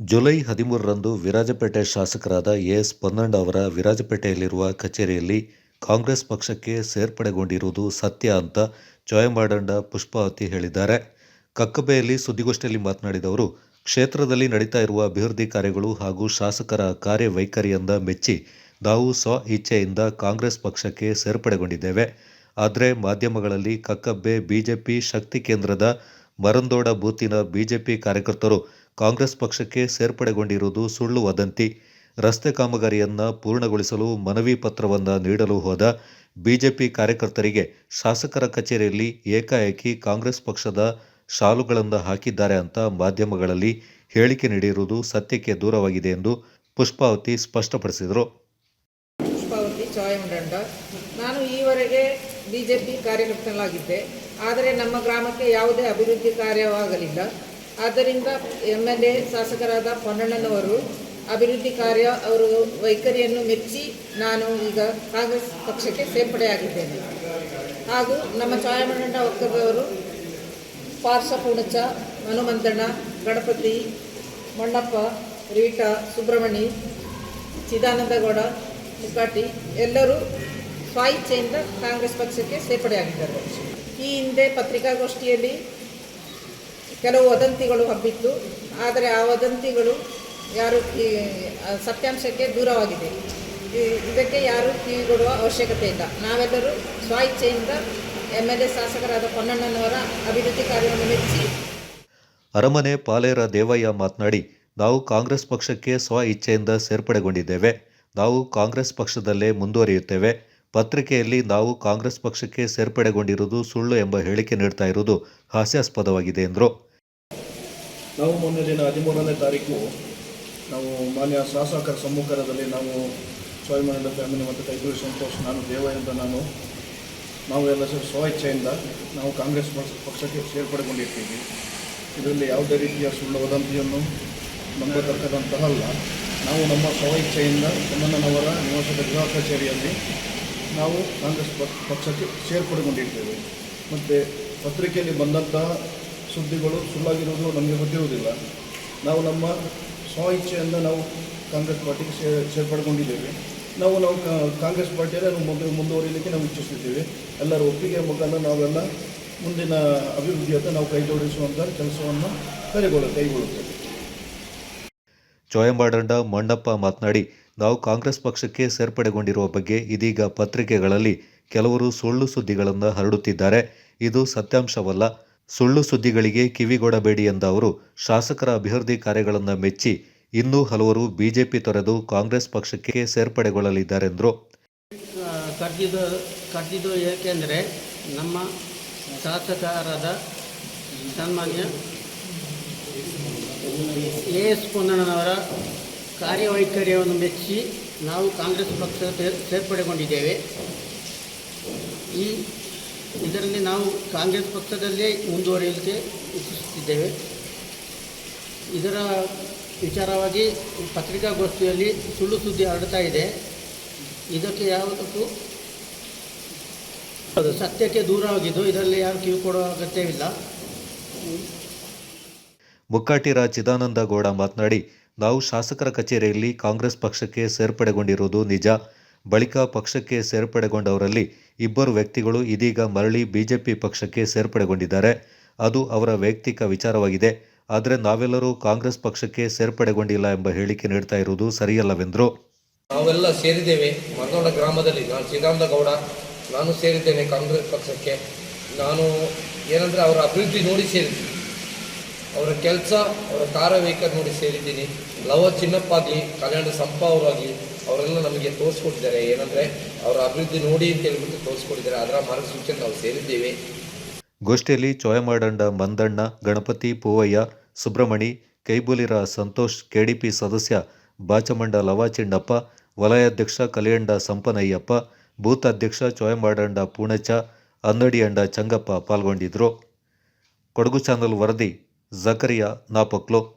July ಹದಿಮೂರರಂದು Virajpet ಶಾಸಕರಾದ S ಪೊನ್ನಂಡ ಅವರ ವಿರಾಜಪೇಟೆಯಲ್ಲಿರುವ ಕಚೇರಿಯಲ್ಲಿ ಕಾಂಗ್ರೆಸ್ ಪಕ್ಷಕ್ಕೆ ಸೇರ್ಪಡೆಗೊಂಡಿರುವುದು ಸತ್ಯ ಅಂತ ಚೋಯಂಬಾಡಂಡ ಪುಷ್ಪಾವತಿ ಹೇಳಿದ್ದಾರೆ. ಕಕ್ಕಬೆಯಲ್ಲಿ ಸುದ್ದಿಗೋಷ್ಠಿಯಲ್ಲಿ ಮಾತನಾಡಿದ ಅವರು, ಕ್ಷೇತ್ರದಲ್ಲಿ ನಡೀತಾ ಇರುವ ಅಭಿವೃದ್ಧಿ ಕಾರ್ಯಗಳು ಹಾಗೂ ಶಾಸಕರ ಕಾರ್ಯವೈಖರಿಯಿಂದ ಮೆಚ್ಚಿ ನಾವು ಸ್ವ ಇಚ್ಛೆಯಿಂದ ಕಾಂಗ್ರೆಸ್ ಪಕ್ಷಕ್ಕೆ ಸೇರ್ಪಡೆಗೊಂಡಿದ್ದೇವೆ. ಆದರೆ ಮಾಧ್ಯಮಗಳಲ್ಲಿ ಕಕ್ಕಬ್ಬೆ ಬಿಜೆಪಿ ಶಕ್ತಿ ಕೇಂದ್ರದ ಮರಂದೋಡ ಬೂತಿನ ಬಿಜೆಪಿ ಕಾರ್ಯಕರ್ತರು ಕಾಂಗ್ರೆಸ್ ಪಕ್ಷಕ್ಕೆ ಸೇರ್ಪಡೆಗೊಂಡಿರುವುದು ಸುಳ್ಳು ವದಂತಿ. ರಸ್ತೆ ಕಾಮಗಾರಿಯನ್ನ ಪೂರ್ಣಗೊಳಿಸಲು ಮನವಿ ಪತ್ರವನ್ನು ನೀಡಲು ಹೋದ ಬಿಜೆಪಿ ಕಾರ್ಯಕರ್ತರಿಗೆ ಶಾಸಕರ ಕಚೇರಿಯಲ್ಲಿ ಏಕಾಏಕಿ ಕಾಂಗ್ರೆಸ್ ಪಕ್ಷದ ಶಾಲುಗಳನ್ನು ಹಾಕಿದ್ದಾರೆ ಅಂತ ಮಾಧ್ಯಮಗಳಲ್ಲಿ ಹೇಳಿಕೆ ನೀಡಿರುವುದು ಸತ್ಯಕ್ಕೆ ದೂರವಾಗಿದೆ ಎಂದು ಪುಷ್ಪಾವತಿ ಸ್ಪಷ್ಟಪಡಿಸಿದರು. ಪುಷ್ಪಾವತಿ ನಾನು ಈವರೆಗೆ ಬಿಜೆಪಿ ಕಾರ್ಯಕರ್ತನಾಗಿದ್ದೆ ಆದರೆ ನಮ್ಮ ಗ್ರಾಮಕ್ಕೆ ಯಾವುದೇ ಅಭಿವೃದ್ಧಿ ಕಾರ್ಯವಾಗಲಿಲ್ಲ. ಆದ್ದರಿಂದ ಎಂ ಎಲ್ ಎ ಶಾಸಕರಾದ ಪೊನ್ನಣ್ಣನವರು ಅಭಿವೃದ್ಧಿ ಕಾರ್ಯ ಅವರು ವೈಖರಿಯನ್ನು ಮೆಚ್ಚಿ ನಾನು ಈಗ ಕಾಂಗ್ರೆಸ್ ಪಕ್ಷಕ್ಕೆ ಸೇರ್ಪಡೆಯಾಗಿದ್ದೇನೆ. ಹಾಗೂ ನಮ್ಮ ಚಾಯಮಂಡ ಒಕ್ಕದವರು ಪಾರ್ಶ ಪೂಣಚ ಹನುಮಂತಣ್ಣ ಗಣಪತಿ, ಮಣ್ಣಪ್ಪ, ರೀಟಾ, ಸುಬ್ರಹ್ಮಣಿ, ಚಿದಾನಂದಗೌಡ ಮುಕ್ಕಾಟಿ ಎಲ್ಲರೂ ಸ್ವಾಯಿಚ್ಛೆಯಿಂದ ಕಾಂಗ್ರೆಸ್ ಪಕ್ಷಕ್ಕೆ ಸೇರ್ಪಡೆಯಾಗಿದ್ದಾರೆ. ಈ ಹಿಂದೆ ಪತ್ರಿಕಾಗೋಷ್ಠಿಯಲ್ಲಿ ಕೆಲವು ವದಂತಿಗಳು ಹಬ್ಬಿತ್ತು ಆದರೆ ಆ ವದಂತಿಗಳು ಯಾರು ಸತ್ಯಾಂಶಕ್ಕೆ ದೂರವಾಗಿದೆ. ಇದಕ್ಕೆ ಯಾರು ಕಿವಿಗೊಡುವ ಅವಶ್ಯಕತೆ ಇಲ್ಲ. ನಾವೆಲ್ಲರೂ ಎಂ ಎಲ್ ಎ ಶಾಸಕರಾದ ಪೊನ್ನಣ್ಣನವರ ಅಭಿವೃದ್ಧಿ ಕಾರ್ಯವನ್ನು ಮೆಚ್ಚಿ ಅರಮನೆ ಪಾಲೇರ ದೇವಯ್ಯ ಮಾತನಾಡಿ, ನಾವು ಕಾಂಗ್ರೆಸ್ ಪಕ್ಷಕ್ಕೆ ಸ್ವ ಇಚ್ಛೆಯಿಂದ ಸೇರ್ಪಡೆಗೊಂಡಿದ್ದೇವೆ. ನಾವು ಕಾಂಗ್ರೆಸ್ ಪಕ್ಷದಲ್ಲೇ ಮುಂದುವರಿಯುತ್ತೇವೆ. ಪತ್ರಿಕೆಯಲ್ಲಿ ನಾವು ಕಾಂಗ್ರೆಸ್ ಪಕ್ಷಕ್ಕೆ ಸೇರ್ಪಡೆಗೊಂಡಿರುವುದು ಸುಳ್ಳು ಎಂಬ ಹೇಳಿಕೆ ನೀಡ್ತಾ ಇರುವುದು ಹಾಸ್ಯಾಸ್ಪದವಾಗಿದೆ ಎಂದರು. ನಾವು ಮೊನ್ನೆ ದಿನ ಹದಿಮೂರನೇ ತಾರೀಕು ನಾವು ಮಾನ್ಯ ಶಾಸಕರ ಸಮ್ಮುಖದಲ್ಲಿ ನಾವು ಸ್ವಾಭಿಮಾನದ ಫ್ಯಾಮಿಲಿ ಮತ್ತು ಕೈಗೂರಿ ಸಂತೋಷ್, ನಾನು ದೇವ ಅಂತ ನಾನು ನಾವು ಎಲ್ಲ ಸ್ವ ಇಚ್ಛೆಯಿಂದ ನಾವು ಕಾಂಗ್ರೆಸ್ ಪಕ್ಷ- ಪಕ್ಷಕ್ಕೆ ಸೇರ್ಪಡೆಗೊಂಡಿರ್ತೀವಿ. ಇದರಲ್ಲಿ ಯಾವುದೇ ರೀತಿಯ ಸುಳ್ಳು ವದಂತಿಯನ್ನು ನಂಬತಕ್ಕಂತಹಲ್ಲ ನಾವು ನಮ್ಮ ಸ್ವ ಇಚ್ಛೆಯಿಂದ ಚಂದನವರ ನಿವಾಸದ ಗೃಹ ಕಚೇರಿಯಲ್ಲಿ ನಾವು ಕಾಂಗ್ರೆಸ್ ಪಕ್- ಪಕ್ಷಕ್ಕೆ ಸೇರ್ಪಡೆಗೊಂಡಿರ್ತೇವೆ. ಮತ್ತು ಪತ್ರಿಕೆಯಲ್ಲಿ ಬಂದಂತಹ ಸುದ್ದಿಗಳು ಸುಳ್ಳಾಗಿರುವುದು ನಮಗೆ ಗೊತ್ತಿರುವುದಿಲ್ಲ ನಾವು ನಮ್ಮ ಸ್ವ ಇಚ್ಛೆಯಿಂದ ನಾವು ಕಾಂಗ್ರೆಸ್ ಪಾರ್ಟಿಗೆ ಸೇ, ಸೇರ್ಪಡೆಗೊಂಡಿದ್ದೇವೆ. ನಾವು ನಾವು ಕಾಂಗ್ರೆಸ್ ಪಾರ್ಟಿಯಲ್ಲೇ ನಾವು ಮುಂದೆ ಮುಂದುವರಿಯಲಿಕ್ಕೆ ನಾವು ಇಚ್ಛಿಸ್ತಿದ್ದೇವೆ ಎಲ್ಲರ ಒಪ್ಪಿಗೆ ಮುಖಾಂತರ ನಾವೆಲ್ಲ ಮುಂದಿನ ಅಭಿವೃದ್ಧಿಯತ್ತ ನಾವು ಕೈ ಜೋಡಿಸುವಂಥ ಕೆಲಸವನ್ನು ಕೈಗೊಳ್ಳ ಕೈಗೊಳ್ಳುತ್ತೇವೆ. ಚೋಯಂಬಾಡಂಡ ಮಣ್ಣಪ್ಪ ಮಾತನಾಡಿ, ನಾವು ಕಾಂಗ್ರೆಸ್ ಪಕ್ಷಕ್ಕೆ ಸೇರ್ಪಡೆಗೊಂಡಿರುವ ಬಗ್ಗೆ ಇದೀಗ ಪತ್ರಿಕೆಗಳಲ್ಲಿ ಕೆಲವರು ಸುಳ್ಳು ಸುದ್ದಿಗಳನ್ನು ಹರಡುತ್ತಿದ್ದಾರೆ. ಇದು ಸತ್ಯಾಂಶವಲ್ಲ. ಸುಳ್ಳು ಸುದ್ದಿಗಳಿಗೆ ಕಿವಿಗೊಡಬೇಡಿ ಎಂದ ಅವರು, ಶಾಸಕರ ಅಭಿವೃದ್ಧಿ ಕಾರ್ಯಗಳನ್ನು ಮೆಚ್ಚಿ ಇನ್ನೂ ಹಲವರು ಬಿಜೆಪಿ ತೊರೆದು ಕಾಂಗ್ರೆಸ್ ಪಕ್ಷಕ್ಕೆ ಸೇರ್ಪಡೆಗೊಳ್ಳಲಿದ್ದಾರೆಂದರು. ಕಟ್ಟಿದ್ದು ಕಟ್ಟಿದ್ದು ಏಕೆಂದರೆ ನಮ್ಮ ಶಾಸಕರಾದ ಸನ್ಮಾನ್ಯ ಎ ಎಸ್ ಪೊನ್ನಣ್ಣನವರ ಕಾರ್ಯವೈಖರ್ಯವನ್ನು ಮೆಚ್ಚಿ ನಾವು ಕಾಂಗ್ರೆಸ್ ಪಕ್ಷ ಸೇರ್- ಸೇರ್ಪಡೆಗೊಂಡಿದ್ದೇವೆ. ಈ ಇದರಲ್ಲಿ ನಾವು ಕಾಂಗ್ರೆಸ್ ಪಕ್ಷದಲ್ಲೇ ಮುಂದುವರಿಯಲಿಕ್ಕೆ ಇಚ್ಛಿಸುತ್ತಿದ್ದೇವೆ. ಇದರ ವಿಚಾರವಾಗಿ ಪತ್ರಿಕಾಗೋಷ್ಠಿಯಲ್ಲಿ ಸುಳ್ಳು ಸುದ್ದಿ ಹರಡ್ತಾ ಇದೆ. ಇದಕ್ಕೆ ಯಾವುದಕ್ಕೂ ಅದು ಸತ್ಯಕ್ಕೆ ದೂರವಾಗಿದ್ದು ಇದರಲ್ಲಿ ಯಾರು ಕಿವಿ ಕೊಡುವ ಅಗತ್ಯವಿಲ್ಲ. ಮುಕ್ಕಾಟಿರ ಚಿದಾನಂದ ಗೌಡ ಮಾತನಾಡಿ, ನಾವು ಶಾಸಕರ ಕಚೇರಿಯಲ್ಲಿ ಕಾಂಗ್ರೆಸ್ ಪಕ್ಷಕ್ಕೆ ಸೇರ್ಪಡೆಗೊಂಡಿರುವುದು ನಿಜ. ಬಳಿಕ ಪಕ್ಷಕ್ಕೆ ಸೇರ್ಪಡೆಗೊಂಡವರಲ್ಲಿ ಇಬ್ಬರು ವ್ಯಕ್ತಿಗಳು ಇದೀಗ ಮರಳಿ ಬಿಜೆಪಿ ಪಕ್ಷಕ್ಕೆ ಸೇರ್ಪಡೆಗೊಂಡಿದ್ದಾರೆ. ಅದು ಅವರ ವೈಯಕ್ತಿಕ ವಿಚಾರವಾಗಿದೆ. ಆದರೆ ನಾವೆಲ್ಲರೂ ಕಾಂಗ್ರೆಸ್ ಪಕ್ಷಕ್ಕೆ ಸೇರ್ಪಡೆಗೊಂಡಿಲ್ಲ ಎಂಬ ಹೇಳಿಕೆ ನೀಡ್ತಾ ಇರುವುದು ಸರಿಯಲ್ಲವೆಂದರು. ನಾವೆಲ್ಲ ಸೇರಿದ್ದೇವೆ. ಮಂಗೋಡ ಗ್ರಾಮದಲ್ಲಿ ನಾನು ಶ್ರೀರಾಮ ಗೌಡ ನಾನು ಸೇರಿದ್ದೇನೆ ಕಾಂಗ್ರೆಸ್ ಪಕ್ಷಕ್ಕೆ. ನಾನು ಏನಂದರೆ ಅವರ ಅಭಿವೃದ್ಧಿ ನೋಡಿ ಸೇರಿದ್ದೀನಿ. ಅವರ ಕೆಲಸ, ಅವರ ಕಾರ್ಯವೈಖರಿ ನೋಡಿ ಸೇರಿದ್ದೀನಿ. ಲವ ಚಿನ್ನಪ್ಪ ಆಗಲಿ, ಕಲ್ಯಾಣ ಸಂಪ ಅವರಾಗಲಿ ಅವರೆಲ್ಲ ನಮಗೆ ತೋರಿಸ್ಕೊಟ್ಟಿದ್ದಾರೆ. ಏನಂದ್ರೆ ಅವರ ಅಭಿವೃದ್ಧಿ ನೋಡಿ ಅಂತ ಹೇಳ್ಬಿಟ್ಟು ತೋರಿಸ್ಕೊಟ್ಟಿದ್ದಾರೆ. ಅದರ ಮಾರ್ಗಸೂಚಿಯನ್ನು ನಾವು ಸೇರಿದ್ದೇವೆ. ಗೋಷ್ಠಿಯಲ್ಲಿ ಚೋಯಮಾಡಂಡ ಮಂದಣ್ಣ, ಗಣಪತಿ, ಪೂವಯ್ಯ ಸುಬ್ರಮಣಿ ಕೈಬೂಲಿರ ಸಂತೋಷ್, ಕೆಡಿಪಿ ಸದಸ್ಯ ಬಾಚಮಂಡ ಲವಾಚಿಂಡಪ್ಪ ವಲಯಾಧ್ಯಕ್ಷ ಕಲಿಯಂಡ ಸಂಪನಯ್ಯಪ್ಪ, ಬೂತ್ ಅಧ್ಯಕ್ಷ ಚೋಯಮಾಡಂಡ ಪೂಣಚ ಅನ್ನಡಿಯಂಡ ಚಂಗಪ್ಪ ಪಾಲ್ಗೊಂಡಿದ್ದರು ಕೊಡಗು ಚಾನಲ್ ವರದಿ, ಜಕರಿಯಾ ನಾಪಕ್ಲೋ.